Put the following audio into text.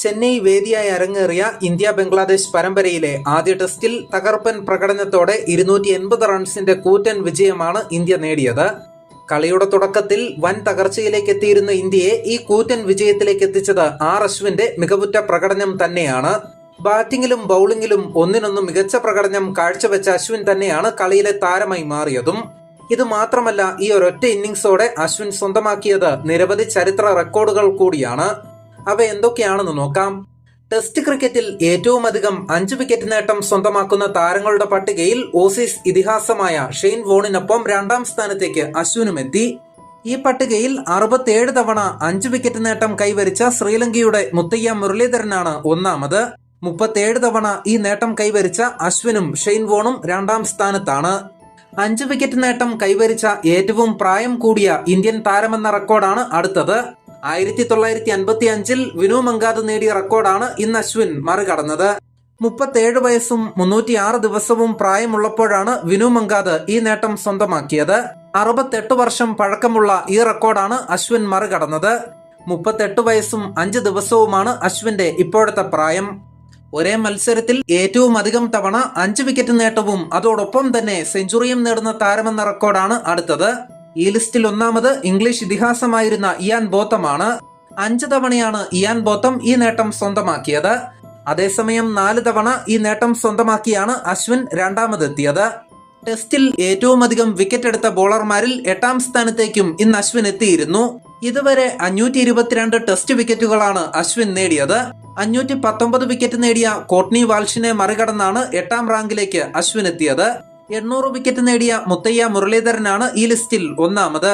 ചെന്നൈ വേദിയായി അരങ്ങേറിയ ഇന്ത്യ ബംഗ്ലാദേശ് പരമ്പരയിലെ ആദ്യ ടെസ്റ്റിൽ തകർപ്പൻ പ്രകടനത്തോടെ ഇരുന്നൂറ്റി എൺപത് റൺസിന്റെ കൂറ്റൻ വിജയമാണ് ഇന്ത്യ നേടിയത്. കളിയുടെ തുടക്കത്തിൽ വൻ തകർച്ചയിലേക്ക് എത്തിയിരുന്ന ഇന്ത്യയെ ഈ കൂറ്റൻ വിജയത്തിലേക്ക് എത്തിച്ചത് ആർ അശ്വിന്റെ മികവുറ്റ പ്രകടനം തന്നെയാണ്. ബാറ്റിംഗിലും ബൌളിംഗിലും ഒന്നിനൊന്നും മികച്ച പ്രകടനം കാഴ്ചവെച്ച അശ്വിൻ തന്നെയാണ് കളിയിലെ താരമായി മാറിയതും. ഇത് മാത്രമല്ല ഈ ഒരൊറ്റ ഇന്നിംഗ്സോടെ അശ്വിൻ സ്വന്തമാക്കിയത് നിരവധി ചരിത്ര റെക്കോർഡുകൾ കൂടിയാണ്. അവ എന്തൊക്കെയാണെന്ന് നോക്കാം. ടെസ്റ്റ് ക്രിക്കറ്റിൽ ഏറ്റവും അധികം അഞ്ച് വിക്കറ്റ് നേട്ടം സ്വന്തമാക്കുന്ന താരങ്ങളുടെ പട്ടികയിൽ ഓസീസ് ഇതിഹാസമായ ഷെയ്ൻ വോണിനൊപ്പം രണ്ടാം സ്ഥാനത്തേക്ക് അശ്വിനും എത്തി. ഈ പട്ടികയിൽ അറുപത്തിയേഴ് തവണ അഞ്ച് വിക്കറ്റ് നേട്ടം കൈവരിച്ച ശ്രീലങ്കയുടെ മുത്തയ്യ മുരളീധരനാണ് ഒന്നാമത്. മുപ്പത്തിയേഴ് തവണ ഈ നേട്ടം കൈവരിച്ച അശ്വിനും ഷെയ്ൻ വോണും രണ്ടാം സ്ഥാനത്താണ്. അഞ്ച് വിക്കറ്റ് നേട്ടം കൈവരിച്ച ഏറ്റവും പ്രായം കൂടിയ ഇന്ത്യൻ താരമെന്ന റെക്കോർഡാണ് അടുത്തത്. ആയിരത്തി തൊള്ളായിരത്തി അൻപത്തി അഞ്ചിൽ വിനു മങ്കാദ് നേടിയ റെക്കോർഡാണ് ഇന്ന് അശ്വിൻ മറികടന്നത്. മുപ്പത്തേഴ് വയസ്സും മുന്നൂറ്റിയാറ് ദിവസവും പ്രായമുള്ളപ്പോഴാണ് വിനു മങ്കാദ് ഈ നേട്ടം സ്വന്തമാക്കിയത്. അറുപത്തെട്ട് വർഷം പഴക്കമുള്ള ഈ റെക്കോർഡാണ് അശ്വിൻ മറികടന്നത്. മുപ്പത്തെട്ട് വയസ്സും അഞ്ച് ദിവസവുമാണ് അശ്വിന്റെ ഇപ്പോഴത്തെ പ്രായം. ഒരേ മത്സരത്തിൽ ഏറ്റവും അധികം തവണ അഞ്ച് വിക്കറ്റ് നേട്ടവും അതോടൊപ്പം തന്നെ സെഞ്ചുറിയും നേടുന്ന താരമെന്ന റെക്കോർഡാണ് അടുത്തത്. ഈ ലിസ്റ്റിൽ ഒന്നാമത് ഇംഗ്ലീഷ് ഇതിഹാസമായിരുന്ന ഇയാൻ ബോത്തമാണ്. അഞ്ച് തവണയാണ് ഇയാൻ ബോത്തം ഈ നേട്ടം സ്വന്തമാക്കിയത്. അതേസമയം നാല് തവണ ഈ നേട്ടം സ്വന്തമാക്കിയാണ് അശ്വിൻ രണ്ടാമതെത്തിയത്. ടെസ്റ്റിൽ ഏറ്റവും അധികം വിക്കറ്റ് എടുത്ത ബോളർമാരിൽ എട്ടാം സ്ഥാനത്തേക്കും ഇന്ന് അശ്വിൻ എത്തിയിരുന്നു. ഇതുവരെ അഞ്ഞൂറ്റി ഇരുപത്തിരണ്ട് ടെസ്റ്റ് വിക്കറ്റുകളാണ് അശ്വിൻ നേടിയത്. അഞ്ഞൂറ്റി പത്തൊമ്പത് വിക്കറ്റ് നേടിയ കോട്നി വാൽഷിനെ മറികടന്നാണ് എട്ടാം റാങ്കിലേക്ക് അശ്വിൻ എത്തിയത്. എണ്ണൂറ് വിക്കറ്റ് നേടിയ മുത്തയ്യ മുരളീധരനാണ് ഈ ലിസ്റ്റിൽ ഒന്നാമത്.